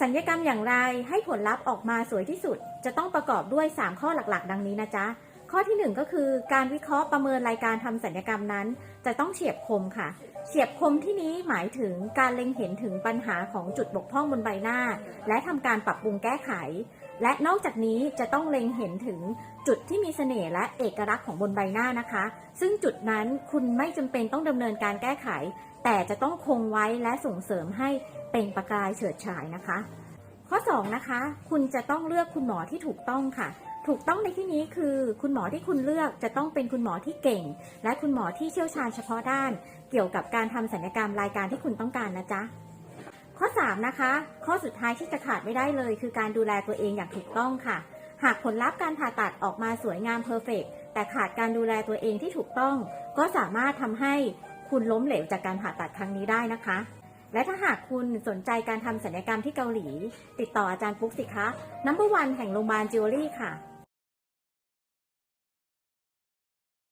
สัญญกรรมอย่างไรให้ผลลัพธ์ออกมาสวยที่สุด จะต้องประกอบด้วย 3 ข้อหลักๆ ดังนี้นะจ๊ะ ข้อทีหนึ่1 ก็คือการวิเคราะห์ประเมินรายการทำสัญญกรรมนั้น จะต้องเฉียบคมค่ะ เฉียบคมที่นี้หมายถึงการเล็งเห็นถึงปัญหาของจุดบกพร่องบนใบหน้า และทำการปรับปรุงแก้ไข และนอกจากนี้จะต้องเล็งเห็นถึงจุดที่มีเสน่ห์และเอกลักษณ์ของบนใบหน้านะคะ ซึ่งจุดนั้นคุณไม่จำเป็นต้องดำเนินการแก้ไข แต่จะต้องคงไว้และส่งเสริมให้เปล่งประกายเฉิดฉายนะคะ ข้อ 2 นะคะ คุณจะต้องเลือกคุณหมอที่ถูกต้องค่ะ ถูกต้องในที่นี้คือ คุณหมอที่คุณเลือกจะต้องเป็นคุณหมอที่เก่ง และคุณหมอที่เชี่ยวชาญเฉพาะด้าน เกี่ยวกับการทำศัลยกรรมรายการที่คุณต้องการนะจ๊ะข้อ 3 นะคะ ข้อสุดท้ายที่จะขาดไม่ได้เลย คือการดูแลตัวเองอย่างถูกต้องค่ะ หากผลลัพธ์การผ่าตัดออกมาสวยงามเพอร์เฟกแต่ขาดการดูแลตัวเองที่ถูกต้อง ก็สามารถทำให้คุณล้มเหลวจากการผ่าตัดครั้งนี้ได้นะคะ และถ้าหากคุณสนใจการทำศัลยกรรมที่เกาหลี ติดต่ออาจารย์ปุ๊กสิคะนัมเบอร์วันแห่งโรงพยาบาลจิวเวลรี่ค่ะ